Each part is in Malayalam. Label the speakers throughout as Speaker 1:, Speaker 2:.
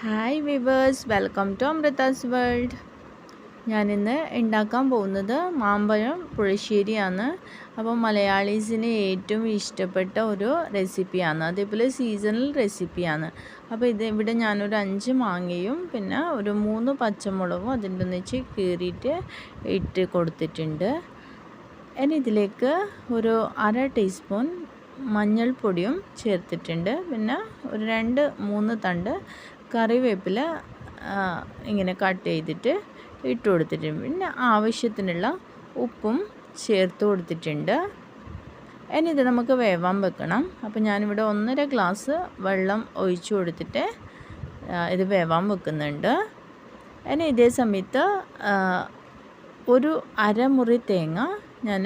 Speaker 1: Hi viewers welcome to Amrutha's world ഞാനിന്ന് ഉണ്ടാക്കാൻ പോകുന്നത് മാമ്പഴം പുളിശ്ശേരിയാണ്. അപ്പോൾ മലയാളീസിന് ഏറ്റവും ഇഷ്ടപ്പെട്ട ഒരു റെസിപ്പിയാണ്. അതേപോലെ സീസണൽ റെസിപ്പിയാണ് അപ്പോൾ ഇത് ഇവിടെ ഞാനൊരു അഞ്ച് മാങ്ങയും പിന്നെ ഒരു മൂന്ന് പച്ചമുളകും അതിന്റെ ഒന്നിച്ച് കീറിയിട്ട് ഇട്ട് കൊടുത്തിട്ടുണ്ട്. ഇനി ഇതിലേക്ക് ഒരു അര ടീസ്പൂൺ മഞ്ഞൾപ്പൊടിയും ചേർത്തിട്ടുണ്ട്. പിന്നെ ഒരു രണ്ട് മൂന്ന് തണ്ട് കറിവേപ്പില ഇങ്ങനെ കട്ട് ചെയ്തിട്ട് ഇട്ട് കൊടുത്തിട്ടുണ്ട്. പിന്നെ ആവശ്യത്തിനുള്ള ഉപ്പും ചേർത്ത് കൊടുത്തിട്ടുണ്ട്. ഇനി ഇത് നമുക്ക് വേവാൻ വെക്കണം. അപ്പോൾ ഞാനിവിടെ ഒന്നര ഗ്ലാസ് വെള്ളം ഒഴിച്ചു കൊടുത്തിട്ട് ഇത് വേവാൻ വെക്കുന്നുണ്ട്. ഇനി ഇതേ സമയത്ത് ഒരു അരമുറി തേങ്ങ ഞാൻ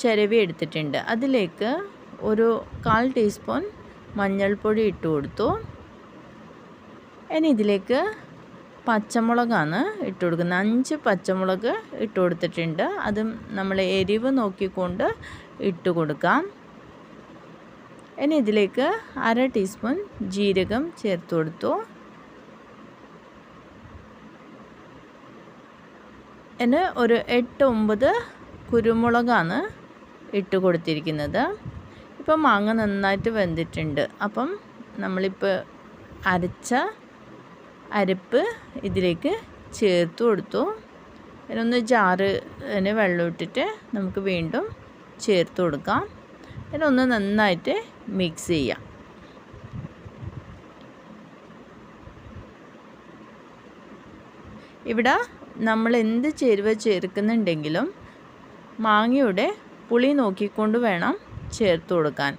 Speaker 1: ചിരവി എടുത്തിട്ടുണ്ട്. അതിലേക്ക് ഒരു കാൽ ടീസ്പൂൺ മഞ്ഞൾപ്പൊടി ഇട്ട് കൊടുത്തു. ഇനി ഇതിലേക്ക് പച്ചമുളകാണ് ഇട്ട് കൊടുക്കുന്നത്. അഞ്ച് പച്ചമുളക് ഇട്ട് കൊടുത്തിട്ടുണ്ട്. അതും നമ്മൾ എരിവ് നോക്കിക്കൊണ്ട് ഇട്ട് കൊടുക്കാം. ഇനി ഇതിലേക്ക് അര ടീസ്പൂൺ ജീരകം ചേർത്ത് കൊടുത്തു. ഇനി ഒരു എട്ട് ഒമ്പത് കുരുമുളകാണ് ഇട്ട് കൊടുത്തിരിക്കുന്നത്. ഇപ്പം മാങ്ങ നന്നായിട്ട് വെന്തിട്ടുണ്ട്. അപ്പം നമ്മളിപ്പോൾ അരച്ച അരപ്പ് ഇതിലേക്ക് ചേർത്ത് കൊടുത്തു. ഇതിനൊന്ന് ജാറിന് വെള്ളം ഇട്ടിട്ട് നമുക്ക് വീണ്ടും ചേർത്ത് കൊടുക്കാം. അതിനൊന്ന് നന്നായിട്ട് മിക്സ് ചെയ്യാം. ഇവിടെ നമ്മൾ എന്ത് ചേരുവ ചേർക്കുന്നുണ്ടെങ്കിലും മാങ്ങയുടെ പുളി നോക്കിക്കൊണ്ട് വേണം ചേർത്ത് കൊടുക്കാൻ.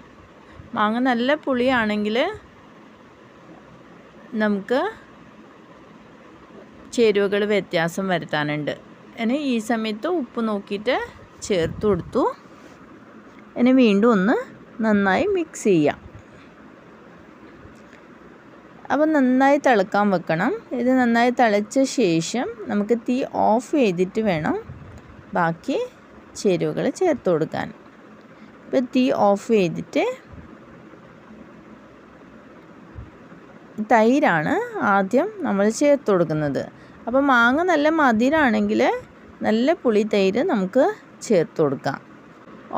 Speaker 1: മാങ്ങ നല്ല പുളിയാണെങ്കിൽ നമുക്ക് ചേരുവകൾ വ്യത്യാസം വരുത്താനുണ്ട്. ഇനി ഈ സമയത്ത് ഉപ്പ് നോക്കിയിട്ട് ചേർത്ത് കൊടുത്തു. ഇനി വീണ്ടും ഒന്ന് നന്നായി മിക്സ് ചെയ്യാം. അപ്പം നന്നായി തിളക്കാൻ വെക്കണം. ഇത് നന്നായി തിളച്ച ശേഷം നമുക്ക് തീ ഓഫ് ചെയ്തിട്ട് വേണം ബാക്കി ചേരുവകൾ ചേർത്ത് കൊടുക്കാൻ. ഇപ്പം തീ ഓഫ് ചെയ്തിട്ട് തൈരാണ് ആദ്യം നമ്മൾ ചേർത്ത് കൊടുക്കുന്നത്. അപ്പോൾ മാങ്ങ നല്ല മധുരമാണെങ്കിൽ നല്ല പുളി തൈര് നമുക്ക് ചേർത്ത് കൊടുക്കാം.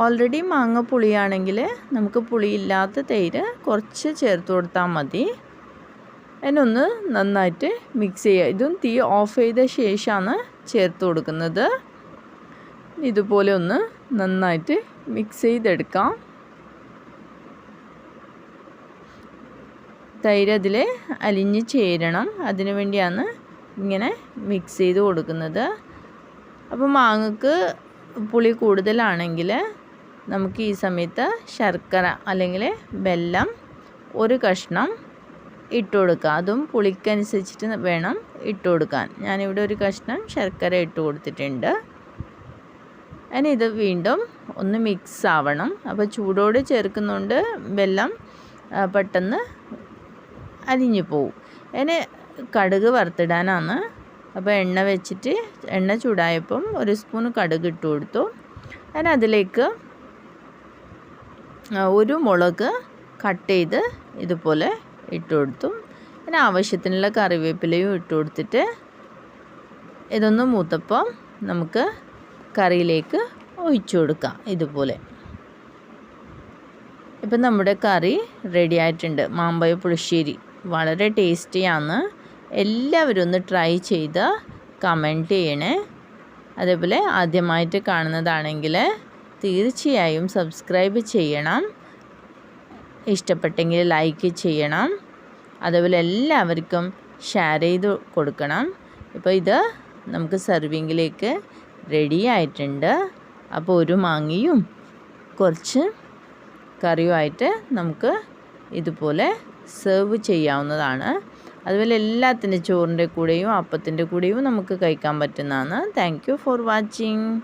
Speaker 1: ഓൾറെഡി മാങ്ങ പുളിയാണെങ്കിൽ നമുക്ക് പുളിയില്ലാത്ത തൈര് കുറച്ച് ചേർത്ത് കൊടുത്താൽ മതി. അതിനൊന്ന് നന്നായിട്ട് മിക്സ് ചെയ്യുക. ഇതും തീ ഓഫ് ചെയ്ത ശേഷമാണ് ചേർത്ത് കൊടുക്കുന്നത്. ഇതുപോലെ ഒന്ന് നന്നായിട്ട് മിക്സ് ചെയ്തെടുക്കാം. തൈര് അതിൽ അലിഞ്ഞ് ചേരണം. അതിനു വേണ്ടിയാണ് ഇങ്ങനെ മിക്സ് ചെയ്ത് കൊടുക്കുന്നത്. അപ്പോൾ മാങ്ങക്ക് പുളി കൂടുതലാണെങ്കിൽ നമുക്ക് ഈ സമയത്ത് ശർക്കര അല്ലെങ്കിൽ വെല്ലം ഒരു കഷ്ണം ഇട്ട് കൊടുക്കുക അതും പുളിക്കനുസരിച്ചിട്ട് വേണം ഇട്ട് കൊടുക്കാൻ. ഞാനിവിടെ ഒരു കഷ്ണം ശർക്കര ഇട്ട് കൊടുത്തിട്ടുണ്ട്. ഇനി ഇത് വീണ്ടും ഒന്ന് മിക്സ് ആവണം. അപ്പോൾ ചൂടോട് ചേർക്കുന്നുണ്ട് വെല്ലം പെട്ടെന്ന് അലിഞ്ഞു പോവും. അതിന് കടുക് വറുത്തിടാനാണ്. അപ്പോൾ എണ്ണ വെച്ചിട്ട് എണ്ണ ചൂടായപ്പം ഒരു സ്പൂൺ കടുക് ഇട്ട് കൊടുത്തു. അതിലേക്ക് ഒരു മുളക് കട്ട് ചെയ്ത് ഇതുപോലെ ഇട്ട് കൊടുത്തു. പിന്നെ ആവശ്യത്തിനുള്ള കറിവേപ്പിലയും ഇട്ട് കൊടുത്തിട്ട് ഇതൊന്ന് മൂത്തപ്പം നമുക്ക് കറിയിലേക്ക് ഒഴിച്ചു കൊടുക്കാം ഇതുപോലെ. ഇപ്പം നമ്മുടെ കറി റെഡി ആയിട്ടുണ്ട്. മാമ്പഴ പുളിശ്ശേരി. വളരെ ടേസ്റ്റിയാണ് എല്ലാവരും ഒന്ന് ട്രൈ ചെയ്ത് കമന്റ് ചെയ്യണേ. അതേപോലെ ആദ്യമായിട്ട് കാണുന്നതാണെങ്കിൽ തീർച്ചയായും സബ്സ്ക്രൈബ് ചെയ്യണം. ഇഷ്ടപ്പെട്ടെങ്കിൽ ലൈക്ക് ചെയ്യണം. അതേപോലെ എല്ലാവർക്കും ഷെയർ ചെയ്ത് കൊടുക്കണം. ഇപ്പോൾ ഇത് നമുക്ക് സെർവിങ്ങിലേക്ക് റെഡി ആയിട്ടുണ്ട്. അപ്പോൾ ഒരു മാങ്ങയും കുറച്ച് കറിയുമായിട്ട് നമുക്ക് ഇതുപോലെ സെർവ് ചെയ്യാവുന്നതാണ്. അതുപോലെ എല്ലാത്തിന്റെ ചോറിന്റെ കൂടെയും അപ്പത്തിന്റെ കൂടെയും നമുക്ക് കഴിക്കാൻ പറ്റുന്നതാണ്. Thank for watching